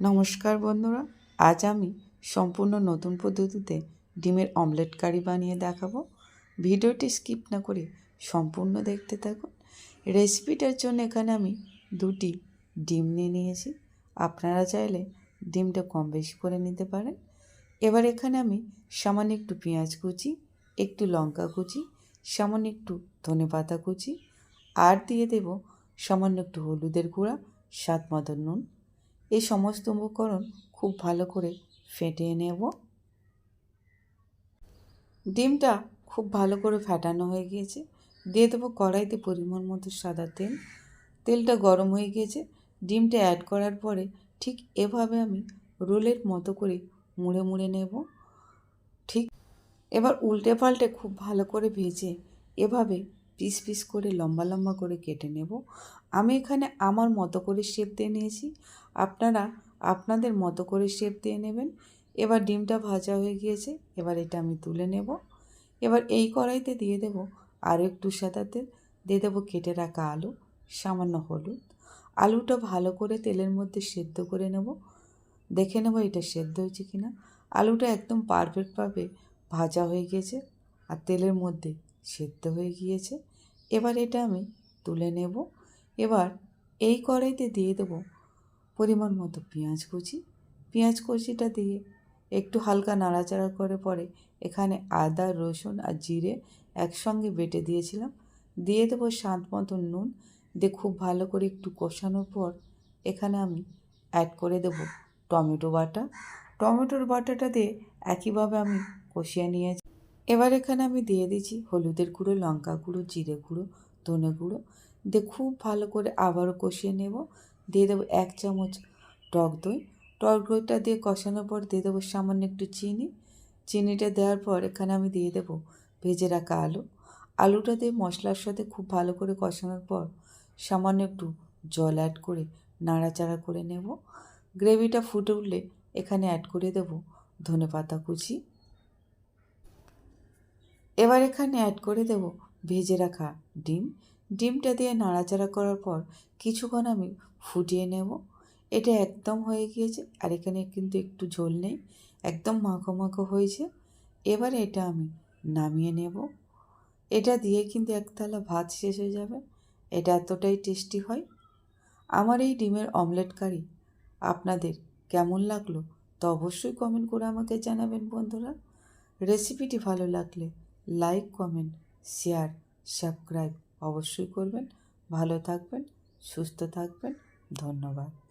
নমস্কার বন্ধুরা, আজ আমি সম্পূর্ণ নতুন পদ্ধতিতে ডিমের অমলেট কারি বানিয়ে দেখাবো। ভিডিওটি স্কিপ না করে সম্পূর্ণ দেখতে থাকুন। রেসিপিটার জন্য এখানে আমি দুটি ডিম নিয়ে নিয়েছি। আপনারা চাইলে ডিমটা কম বেশি করে নিতে পারেন। এবার এখানে আমি সামান্য একটু পেঁয়াজ কুচি, একটু লঙ্কা কুচি, সামান্য একটু ধনে পাতা কুচি, আর দিয়ে দেব সামান্য একটু হলুদের গুঁড়া, স্বাদ মতো নুন। এই সমস্ত উপকরণ খুব ভালো করে ফেটিয়ে নেব। ডিমটা খুব ভালো করে ফেটানো হয়ে গিয়েছে। দিয়ে দেবো কড়াইতে পরিমাণ মতো সাদা তেল। তেলটা গরম হয়ে গিয়েছে। ডিমটা অ্যাড করার পরে ঠিক এভাবে আমি রোলের মতো করে মুড়ে মুড়ে নেব। ঠিক এবার উল্টে পাল্টে খুব ভালো করে ভেজে এভাবে পিস পিস করে, লম্বা লম্বা করে কেটে নেব। আমি এখানে আমার মতো করে শেপ দিয়ে নিয়েছি। আপনারা আপনাদের মতো করে শেপ দিয়ে নেবেন। এবার ডিমটা ভাজা হয়ে গিয়েছে, এবার এটা আমি তুলে নেব। এবার এই কড়াইতে দিয়ে দেব আরও একটু সাদা তেল, দিয়ে দেবো কেটে রাখা আলু, সামান্য হলুদ। আলুটা ভালো করে তেলের মধ্যে সেদ্ধ করে নেব। দেখে নেব এটা সেদ্ধ হয়েছে কি না। আলুটা একদম পারফেক্টভাবে ভাজা হয়ে গিয়েছে আর তেলের মধ্যে সেদ্ধ হয়ে গিয়েছে। এবার এটা আমি তুলে নেব। এবার এই কড়াইতে দিয়ে দেবো পরিমাণ মতো পেঁয়াজ কুচি। পেঁয়াজ কুচিটা দিয়ে একটু হালকা নাড়াচাড়া করে পরে এখানে আদা, রসুন আর জিরে একসঙ্গে বেটে দিয়েছিলাম। দিয়ে দেবো স্বাদ মতো নুন। দিয়ে খুব ভালো করে একটু কষানোর পর এখানে আমি অ্যাড করে দেবো টমেটো বাটা। টমেটোর বাটাটা দিয়ে একইভাবে আমি কষিয়ে নিয়েছি। এবার এখানে আমি দিয়ে দিচ্ছি হলুদের গুঁড়ো, লঙ্কা গুঁড়ো, জিরে গুঁড়ো, ধনে গুঁড়ো। দিয়ে খুব ভালো করে আবারও কষিয়ে নেব। দিয়ে দেবো এক চামচ টক দই। টক দইটা দিয়ে কষানোর পর দিয়ে দেবো সামান্য একটু চিনি। চিনিটা দেওয়ার পর এখানে আমি দিয়ে দেবো ভেজে রাখা আলু। আলুটা দিয়ে মশলার সাথে খুব ভালো করে কষানোর পর সামান্য একটু জল অ্যাড করে নাড়াচাড়া করে নেব। গ্রেভিটা ফুটে উঠলে এখানে অ্যাড করে দেবো ধনে পাতা কুচি। এবার এখানে অ্যাড করে দেব ভেজে রাখা ডিম। ডিমটা দিয়ে নাড়াচাড়া করার পর কিছুক্ষণ আমি ফুটিয়ে নেব। এটা একদম হয়ে গিয়েছে আর এখানে কিন্তু একটু ঝোল নেই, একদম মাখো মাখো হয়েছে। এবার এটা আমি নামিয়ে নেব। এটা দিয়ে কিন্তু এক থালা ভাত শেষ হয়ে যাবে, এটা এতটাই টেস্টি হয়। আমার এই ডিমের অমলেট কারি আপনাদের কেমন লাগল তো অবশ্যই কমেন্ট করে আমাকে জানাবেন বন্ধুরা। রেসিপিটি ভালো লাগলে লাইক কমেন্ট শেয়ার সাবস্ক্রাইব অবশ্যই করবেন। ভালো থাকবেন সুস্থ থাকবেন। ধন্যবাদ।